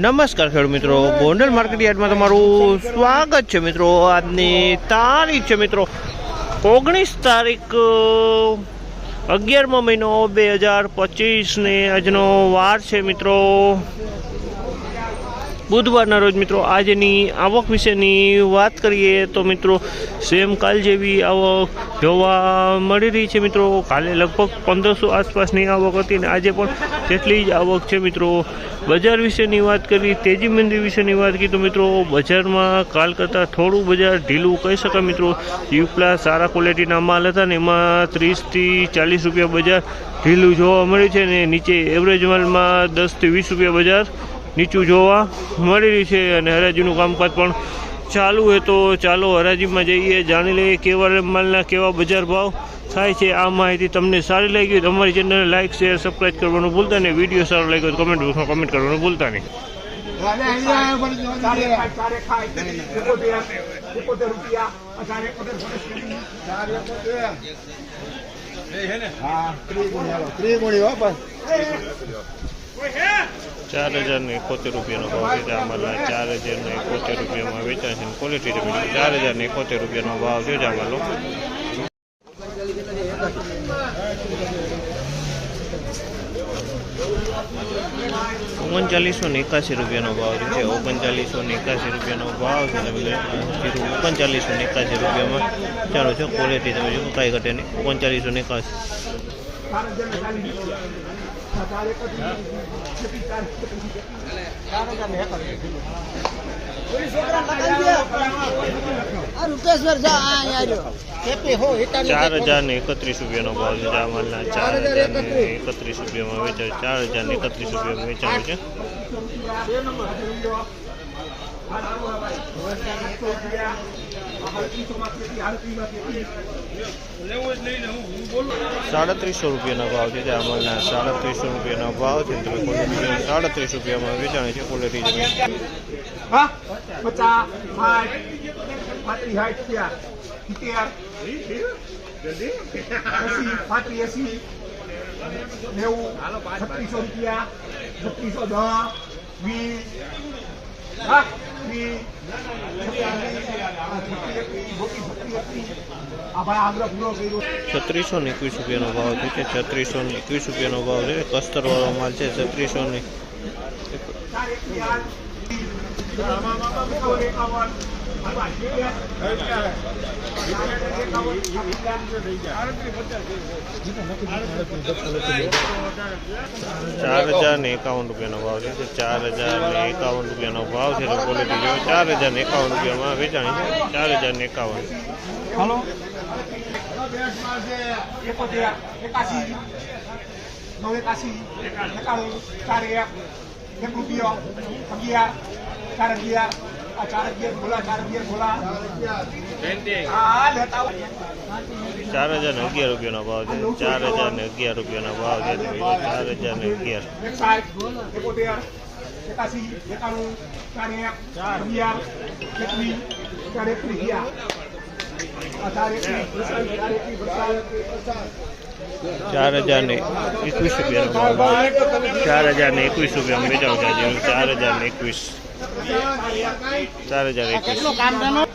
નમસ્કાર ખેડૂત મિત્રો. ગોંડલ માર્કેટ યાર્ડમાં તમારું સ્વાગત છે મિત્રો. આજની તારીખ છે મિત્રો ઓગણીસ તારીખ અગિયારમો મહિનો બે હજાર પચીસને આજનો વાર છે મિત્રો. બુધવારના રોજ મિત્રો આજની આવક વિશેની વાત કરીએ તો મિત્રો સેમ કાલ જેવી આવક જોવા મળી રહી છે મિત્રો. કાલે લગભગ પંદરસો આસપાસની આવક હતી અને આજે પણ તેટલી જ આવક છે મિત્રો. બજાર વિશેની વાત કરી તેજી મંદી વિશેની વાત કરી તો મિત્રો બજારમાં કાલ કરતાં થોડું બજાર ઢીલું કહી શકાય મિત્રો. યુપલા સારા ક્વોલિટીના માલ હતા ને એમાં ત્રીસથી ચાલીસ રૂપિયા બજાર ઢીલું જોવા મળે છે ને નીચે એવરેજ માલમાં દસથી વીસ રૂપિયા બજાર નીચું જોવા મળી રહ્યું છે અને હરાજીનું કામકાજ પણ ચાલુ હોય તો ચાલો હરાજીમાં જઈએ જાણી લઈએ કેવા માલના કેવા બજાર ભાવ થાય છે. આ માહિતી તમને સારી લાગી હોય તો અમારી ચેનલને લાઇક શેર સબસ્ક્રાઈબ કરવાનું ભૂલતા નહીં. વીડિયો સારો લાગ્યો તો કમેન્ટ બોક્સમાં કમેન્ટ કરવાનું ભૂલતા નહીં. હા ત્રિગુણી ત્રિગુણી હો બસ. ચાર હજાર ને એકોતેર રૂપિયાનો ભાવ છે. આ ચાર હજાર ને એકોતેર રૂપિયામાં વેચાય છે ક્વોલિટી જમીન ચાર હજાર ને એકોતેર રૂપિયાનો ભાવ છે જ આ માલો ઓગણચાલીસો ને એકાસી રૂપિયાનો ભાવ છે. ઓગણચાલીસો ને એકાસી રૂપિયાનો ભાવ છે. તમે ઓગણચાલીસો ને એકાસી રૂપિયામાં. ચાલો છે ક્વોલિટી તમે જો કાંઈ ઘટે નહીં. ઓગણચાલીસો ને એકાસી ચાર જા હો હજાર ને એકત્રીસ રૂપિયાનો ભાવ છે ચાર હજાર ને એકત્રીસ. રૂપિયામાં વેચાય ચાર હજાર ને એકત્રીસ રૂપિયામાં વેચાણ છે. સાડત્રીસો રૂપિયાના ભાવ છે. જે આ માલના સાડત્રીસો રૂપિયાનો ભાવ છે. તમે ક્વોલિટી સાડત્રીસ રૂપિયામાં વેચાણ છે કોલેટી જમીન નેવું, છત્રીસો રૂપિયા. છત્રીસો દસ, વીસ. છત્રીસો ને એકવીસ રૂપિયાનો ભાવ છે કે છત્રીસો ને એકવીસ રૂપિયાનો ભાવ છે? કસ્તરવાળો માલ છે, છત્રીસો ને ચાર હજાર ને એકાવન રૂપિયાનો ભાવ છે. ચાર હજાર ને એકાવન રૂપિયાનો ભાવ છે ક્વોલિટી જો ચાર હજાર ને એકાવન રૂપિયામાં વેચાણી છે. ચાર હજાર ને એકાવન. હલો? એકાસી નવ એકાસી એકાણું. ચાર એક. એક રૂપિયો. અગિયાર. ચાર આ હજાર ને અગિયાર રૂપિયાનો ભાવ છે. ચાર હજાર ને અગિયાર રૂપિયાનો ભાવ છે. ચાર હજાર ને અગિયાર. એકાસી એકાણું ચાર અગિયાર એકવીસ ચાર એકવીસ ગયા. ચાર હજાર ને એકવીસ રૂપિયાનો ચાર હજાર ને એકવીસ રૂપિયામાં વેચાણ ચાર હજાર ને એકવીસ. ચાર હજાર